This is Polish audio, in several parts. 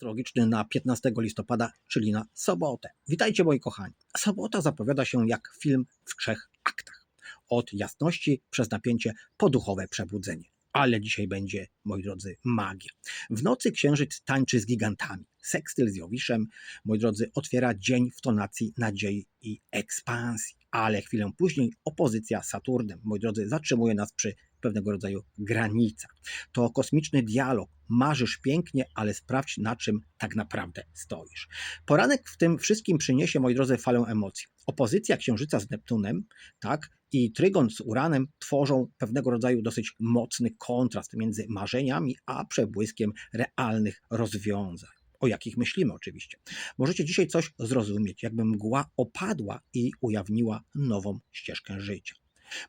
astrologiczny na 15 listopada, czyli na sobotę. Witajcie moi kochani. Sobota zapowiada się jak film w trzech aktach. Od jasności przez napięcie po duchowe przebudzenie. Ale dzisiaj będzie, moi drodzy, magia. W nocy księżyc tańczy z gigantami. Sekstyl z Jowiszem, moi drodzy, otwiera dzień w tonacji nadziei i ekspansji. Ale chwilę później opozycja Saturnem, moi drodzy, zatrzymuje nas przy pewnego rodzaju granicach. To kosmiczny dialog. Marzysz pięknie, ale sprawdź, na czym tak naprawdę stoisz. Poranek w tym wszystkim przyniesie, moi drodzy, falę emocji. Opozycja Księżyca z Neptunem, tak, i Trygon z Uranem tworzą pewnego rodzaju dosyć mocny kontrast między marzeniami a przebłyskiem realnych rozwiązań. O jakich myślimy, oczywiście. Możecie dzisiaj coś zrozumieć, jakby mgła opadła i ujawniła nową ścieżkę życia.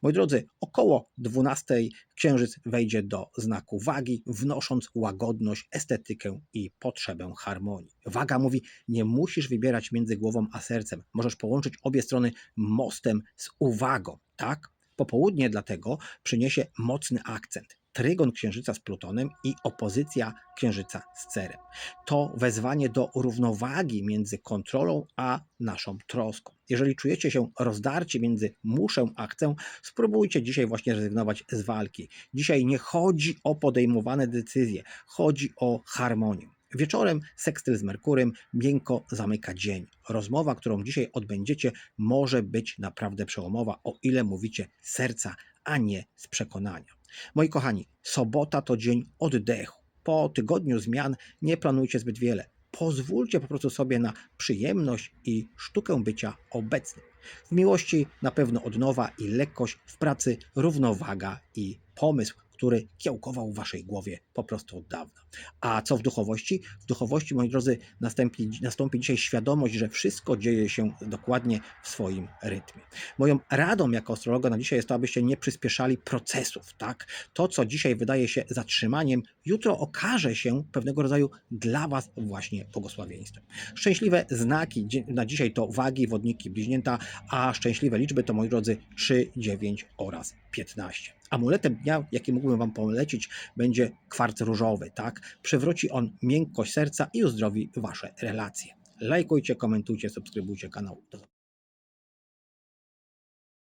Moi drodzy, około 12 księżyc wejdzie do znaku wagi, wnosząc łagodność, estetykę i potrzebę harmonii. Waga mówi: Nie musisz wybierać między głową a sercem. Możesz połączyć obie strony mostem z uwagą, tak? Popołudnie dlatego przyniesie mocny akcent. Trygon księżyca z Plutonem i opozycja księżyca z Cerem. To wezwanie do równowagi między kontrolą a naszą troską. Jeżeli czujecie się rozdarci między muszę a chcę, spróbujcie dzisiaj właśnie rezygnować z walki. Dzisiaj nie chodzi o podejmowane decyzje, chodzi o harmonię. Wieczorem sekstyl z Merkurym miękko zamyka dzień. Rozmowa, którą dzisiaj odbędziecie, może być naprawdę przełomowa, o ile mówicie serca, a nie z przekonania. Moi kochani, sobota to dzień oddechu. Po tygodniu zmian nie planujcie zbyt wiele. Pozwólcie po prostu sobie na przyjemność i sztukę bycia obecnym. W miłości na pewno odnowa i lekkość, w pracy równowaga i pomysł, który kiełkował w waszej głowie po prostu od dawna. A co w duchowości? W duchowości, moi drodzy, nastąpi, nastąpi dzisiaj świadomość, że wszystko dzieje się dokładnie w swoim rytmie. Moją radą jako astrologa na dzisiaj jest to, abyście nie przyspieszali procesów, tak? To, co dzisiaj wydaje się zatrzymaniem, jutro okaże się pewnego rodzaju dla was właśnie błogosławieństwem. Szczęśliwe znaki na dzisiaj to wagi, wodniki, bliźnięta, a szczęśliwe liczby to, moi drodzy, 3, 9 oraz 15. Amuletem dnia, jaki mógłbym Wam polecić, będzie kwarc różowy, tak? Przywróci on miękkość serca i uzdrowi Wasze relacje. Lajkujcie, komentujcie, subskrybujcie kanał.